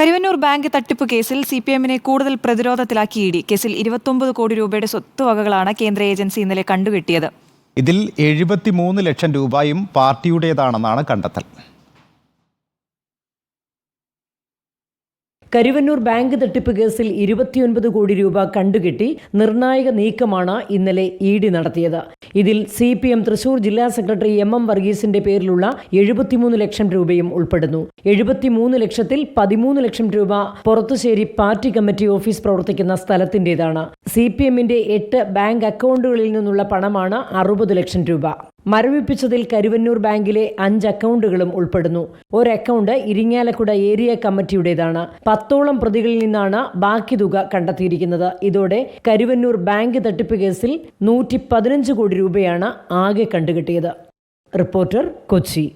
Karuvannur bank തട്ടിപ്പ് കേസിൽ C P എമ്മിനെ കൂടുതൽ പ്രതിരോധത്തിലാക്കി ഇ ഡി. കേസിൽ ഇരുപത്തൊമ്പത് കോടി രൂപയുടെ സ്വത്തുവകകളാണ് കേന്ദ്ര ഏജൻസി ഇന്നലെ കണ്ടുകെട്ടിയത്. ഇതിൽ എഴുപത്തിമൂന്ന് ലക്ഷം രൂപയും പാർട്ടിയുടേതാണെന്നാണ് കണ്ടെത്തൽ. കരുവന്നൂർ ബാങ്ക് തട്ടിപ്പ് കേസിൽ ഇരുപത്തിയൊൻപത് കോടി രൂപ കണ്ടുകെട്ടി നിർണായക നീക്കമാണ് ഇന്നലെ ഇ ഡി നടത്തിയത്. ഇതിൽ സി പി എം തൃശൂർ ജില്ലാ സെക്രട്ടറി എം എം വർഗീസിന്റെ പേരിലുള്ള എഴുപത്തിമൂന്ന് ലക്ഷം രൂപയും ഉൾപ്പെടുന്നു. എഴുപത്തിമൂന്ന് ലക്ഷത്തിൽ പതിമൂന്ന് ലക്ഷം രൂപ പുറത്തുശ്ശേരി പാർട്ടി കമ്മിറ്റി ഓഫീസ് പ്രവർത്തിക്കുന്ന സ്ഥലത്തിന്റേതാണ്. സി പി എമ്മിന്റെ എട്ട് ബാങ്ക് അക്കൗണ്ടുകളിൽ നിന്നുള്ള പണമാണ് അറുപത് ലക്ഷം രൂപ. മരവിപ്പിച്ചതിൽ കരുവന്നൂർ ബാങ്കിലെ അഞ്ച് അക്കൗണ്ടുകളും ഉൾപ്പെടുന്നു. ഒരു അക്കൗണ്ട് ഇരിങ്ങാലക്കുട ഏരിയ കമ്മിറ്റിയുടേതാണ്. പത്തോളം പ്രതികളിൽ നിന്നാണ് ബാക്കി തുക കണ്ടെത്തിയിരിക്കുന്നത്. ഇതോടെ കരുവന്നൂർ ബാങ്ക് തട്ടിപ്പ് കേസിൽ നൂറ്റി കോടി രൂപയാണ് ആകെ കണ്ടുകിട്ടിയത്. റിപ്പോർട്ടർ കൊച്ചി.